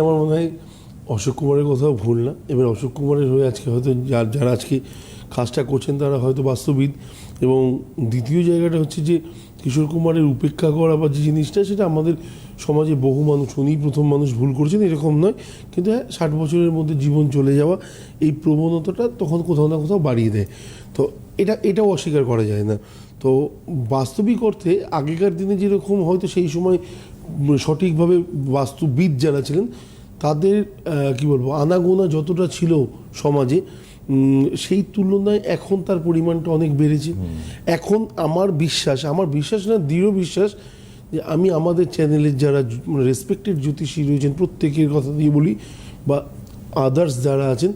আমার মনে হয় অশোক কুমারের কথাও ভুল না। এবার অশোক কুমারের হয়ে আজকে হয়তো যার- আজকে কাজটা করছেন তারা হয়তো বাস্তবিদ এবং দ্বিতীয় জায়গাটা হচ্ছে যে কিশোর কুমারের উপেক্ষা করা বা যে জিনিসটা, সেটা আমাদের সমাজে বহু মানুষ উনি প্রথম মানুষ ভুল করছেন, এরকম নয়। কিন্তু হ্যাঁ ষাট বছরের মধ্যে জীবন চলে যাওয়া, এই প্রবণতাটা তখন কোথাও না কোথাও বাড়িয়ে দেয়। তো এটা, এটাও অস্বীকার করা যায় না। তো বাস্তবিক অর্থে আগেকার দিনে যেরকম হয়তো সেই সময় সঠিকভাবে বাস্তুবিদ যারা ছিলেন তাদের কি বলব আনাগোনা যতটা ছিল সমাজে সেই তুলনায় এখন তার পরিমাণটা অনেক বেড়েছে। এখন আমার বিশ্বাস আমার বিশ্বাস না দৃঢ় বিশ্বাস যে আমি আমাদের চ্যানেলের যারা রেসপেক্টেড জ্যোতিষী রয়েছেন প্রত্যেকের কথা দিয়ে বলি বা আদার্স যারা আছেন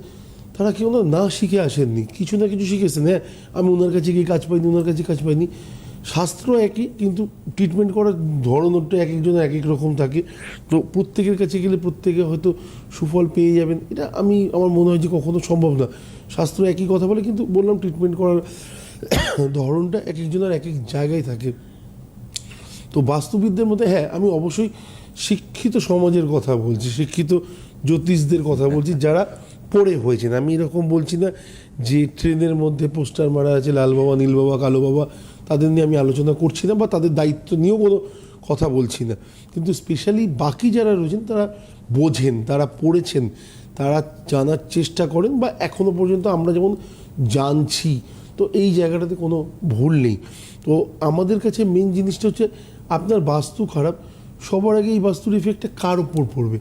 তারা কেউ না না শিখে আসেননি। কিছু না কিছু শিখেছেন। হ্যাঁ আমি ওনার কাছে গিয়ে কাজ পাইনি ওনার কাছে কাজ পাইনি। শাস্ত্র একই, কিন্তু ট্রিটমেন্ট করার ধরনটা এক একজনের এক এক রকম থাকে। তো প্রত্যেকের কাছে গেলে প্রত্যেকে হয়তো সুফল পেয়ে যাবেন। এটা আমি, আমার মনে হয় যে কখনো সম্ভব না। শাস্ত্র একই কথা বলে, কিন্তু বললাম ট্রিটমেন্ট করার ধরনটা এক একজনের এক এক জায়গায় থাকে। তো বাস্তুবিদদের মধ্যে হ্যাঁ আমি অবশ্যই শিক্ষিত সমাজের কথা বলছি, শিক্ষিত জ্যোতিষদের কথা বলছি, যারা পড়ে হয়েছেন। আমি এরকম বলছি না যে ট্রেনের মধ্যে পোস্টার মারা আছে, লাল বাবা, নীল বাবা, কালো বাবা তাদের নিয়ে আমি আলোচনা করছি না বা তাদের দায়িত্ব নিয়েও কোনো কথা বলছি না। কিন্তু স্পেশালি বাকি যারা রয়েছেন, তারা বোঝেন, তারা পড়েছেন, তারা জানার চেষ্টা করেন বা এখনও পর্যন্ত আমরা যেমন জানছি, তো এই জায়গাটাতে কোনো ভুল নেই। তো আমাদের কাছে মেন জিনিসটা হচ্ছে আপনার বাস্তু খারাপ, সবার আগে এই বাস্তুর এফেক্টটা কার ওপর পড়বে?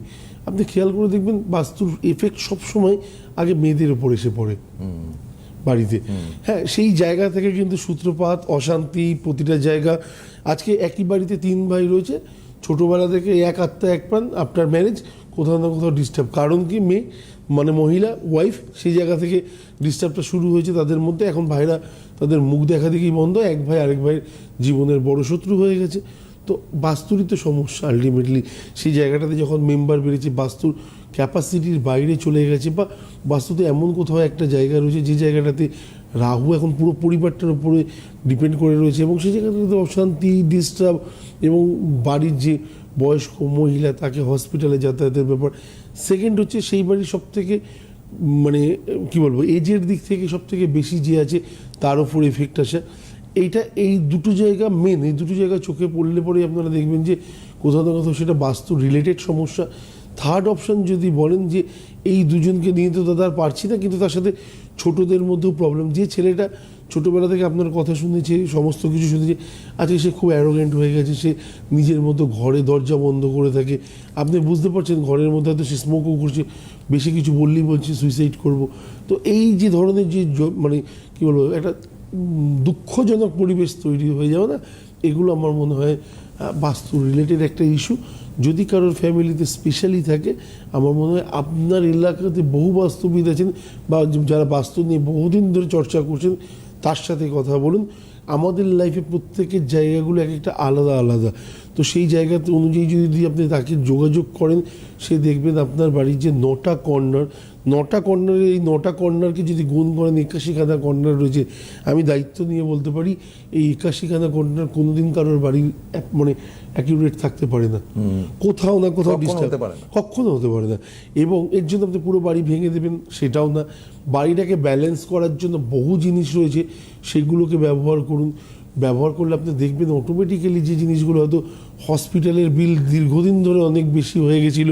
আপনি খেয়াল করে দেখবেন বাস্তুর এফেক্ট সবসময় আগে মেয়েদের ওপর এসে পড়ে। বাড়িতে। হ্যাঁ সেই জায়গা থেকে কিন্তু সূত্রপাত অশান্তি প্রতিটা জায়গা। আজকে একই বাড়িতে তিন ভাই রয়েছে। ছোটোবেলা থেকে এক আত্মা এক প্রাণ আফটার ম্যারেজ কোথাও না কোথাও ডিস্টার্ব কারণ কি? মেয়ে মানে মহিলা ওয়াইফ সেই জায়গা থেকে ডিস্টার্বটা শুরু হয়েছে তাদের মধ্যে। এখন ভাইরা তাদের মুখ দেখা দেখেই বন্ধ। এক ভাই আরেক ভাইয়ের জীবনের বড় শত্রু হয়ে গেছে। তো বাস্তুরই তো সমস্যা আলটিমেটলি সেই জায়গাটাতে যখন মেম্বার বেড়েছে বাস্তুর ক্যাপাসিটির বাইরে চলে গেছে বা বাস্তুতে এমন কোথাও একটা জায়গা রয়েছে যে জায়গাটাতে রাহু এখন পুরো পরিবারটার উপরে ডিপেন্ড করে রয়েছে এবং সেই জায়গাটাতে অশান্তি ডিস্টার্ব এবং বাড়ির যে বয়স্ক মহিলা তাকে হসপিটালে যাতায়াতের ব্যাপার। সেকেন্ড হচ্ছে সেই বাড়ির সব থেকে মানে কি বলব এজের দিক থেকে সব থেকে বেশি যে আছে তার উপর এফেক্ট আসে। এইটা এই দুটো জায়গা মেন এই দুটো জায়গা চোখে পড়লে পরে আপনারা দেখবেন যে কোথাও না কোথাও সেটা বাস্তু রিলেটেড সমস্যা। থার্ড অপশন যদি বলেন যে এই দুজনকে নিয়ে তো দাদা আর পারছি না, কিন্তু তার সাথে ছোটদের মধ্যেও প্রবলেম যে ছেলেটা ছোটোবেলা থেকে আপনার কথা শুনেছে, সমস্ত কিছু শুনেছে, আজকে সে খুব অ্যারোগেন্ট হয়ে গেছে, সে নিজের মতো ঘরে দরজা বন্ধ করে থাকে। আপনি বুঝতে পারছেন ঘরের মধ্যে হয়তো সে স্মোকও করছে, বেশি কিছু বললেই বলছে সুইসাইড করব। তো এই যে ধরনের যে মানে কী বলব, একটা দুঃখজনক পরিবেশ তৈরি হয়ে যাবে না? এগুলো আমার মনে হয় বাস্তু রিলেটেড একটা ইস্যু যদি কারোর ফ্যামিলিতে স্পেশালি থাকে, আমার মনে হয় আপনার এলাকাতে বহু বাস্তুবিদ আছেন বা যারা বাস্তু নিয়ে বহুদিন ধরে চর্চা করছেন, তার সাথে কথা বলুন। আমাদের লাইফে প্রত্যেকের জায়গাগুলো এক একটা আলাদা আলাদা। তো সেই জায়গাতে অনুযায়ী যদি আপনি তাকে যোগাযোগ করেন সে দেখবেন আপনার বাড়ির যে নটা কর্নার নটা কর্নারের এই নটা কর্নারকে যদি গুণ করেন একাশিখানা কর্নার রয়েছে। আমি দায়িত্ব নিয়ে বলতে পারি এই একাশিখানা কর্নার কোনোদিন কারোর বাড়ির মানে অ্যাকিউরেট থাকতে পারে না। কোথাও না কোথাও ডিস্টার্ব হতে পারে না। কখনো হতে পারে না। এবং এর জন্য আপনি পুরো বাড়ি ভেঙে দেবেন সেটাও না। বাড়িটাকে ব্যালেন্স করার জন্য বহু জিনিস রয়েছে। সেগুলোকে ব্যবহার করুন। ব্যবহার করলে আপনি দেখবেন অটোমেটিক্যালি যে জিনিসগুলো হয়তো হসপিটালের বিল দীর্ঘদিন ধরে অনেক বেশি হয়ে গেছিল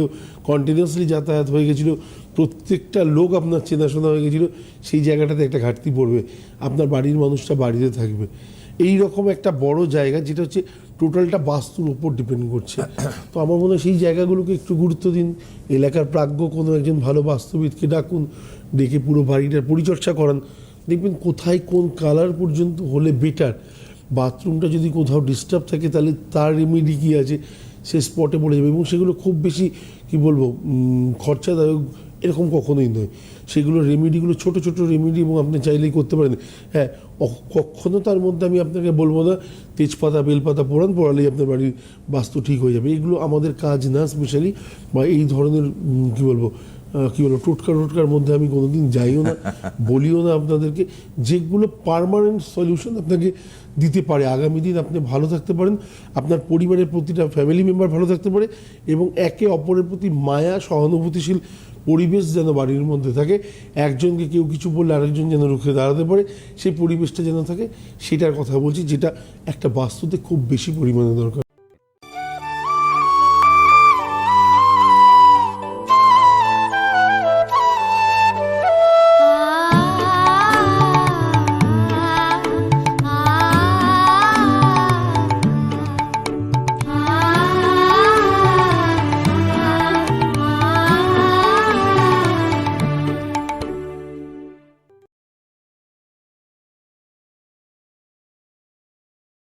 কন্টিনিউয়াসলি যাতায়াত হয়ে গেছিল, প্রত্যেকটা লোক আপনার চেনাশোনা হয়ে গেছিল, সেই জায়গাটাতে একটা ঘাটতি পড়বে, আপনার বাড়ির মানুষটা বাড়িতে থাকবে। এই রকম একটা বড় জায়গা যেটা হচ্ছে টোটালটা বাস্তুর উপর ডিপেন্ড করছে। তো আমার মনে হয় সেই জায়গাগুলোকে একটু গুরুত্ব দিন, এলাকার প্রাজ্ঞ কোনো একজন ভালো বাস্তুবিদকে ডাকুন, ডেকে পুরো বাড়িটার পরিচর্যা করান। দেখবেন কোথায় কোন কালার পর্যন্ত হলে বেটার বাথরুমটা যদি কোথাও ডিস্টার্ব থাকে, তাহলে তার রেমেডি কী আছে? সে স্পটে পড়ে যাবে এবং সেগুলো খুব বেশি, কি বলব খরচাদায়ক এরকম কখনোই নয়। সেগুলো রেমেডিগুলো ছোট ছোট রেমেডি এবং আপনি চাইলেই করতে পারেন। হ্যাঁ অ- কখনো তার মধ্যে আমি আপনাকে বলব না, তেজপাতা, বেলপাতা পোড়ান, পড়ালেই আপনার বাড়ির বাস্তু ঠিক হয়ে যাবে। এগুলো আমাদের কাজ না স্পেশালি বা এই ধরনের কি বলব কী বলো টোটকা টোটকার মধ্যে আমি কোনোদিন যাইও না, বলিও না আপনাদেরকে। যেগুলো পারমানেন্ট সলিউশন আপনাকে দিতে পারে, আগামী দিন আপনি ভালো থাকতে পারেন, আপনার পরিবারের প্রতিটা ফ্যামিলি মেম্বার ভালো থাকতে পারে এবং একে অপরের প্রতি মায়া, সহানুভূতিশীল পরিবেশ যেন বাড়ির মধ্যে থাকে। একজনকে কেউ কিছু বললে আরেকজন যেন রুখে দাঁড়াতে পারে, সেই পরিবেশটা যেন থাকে, সেটার কথা বলছি, যেটা একটা বাস্তুতে খুব বেশি পরিমাণে দরকার।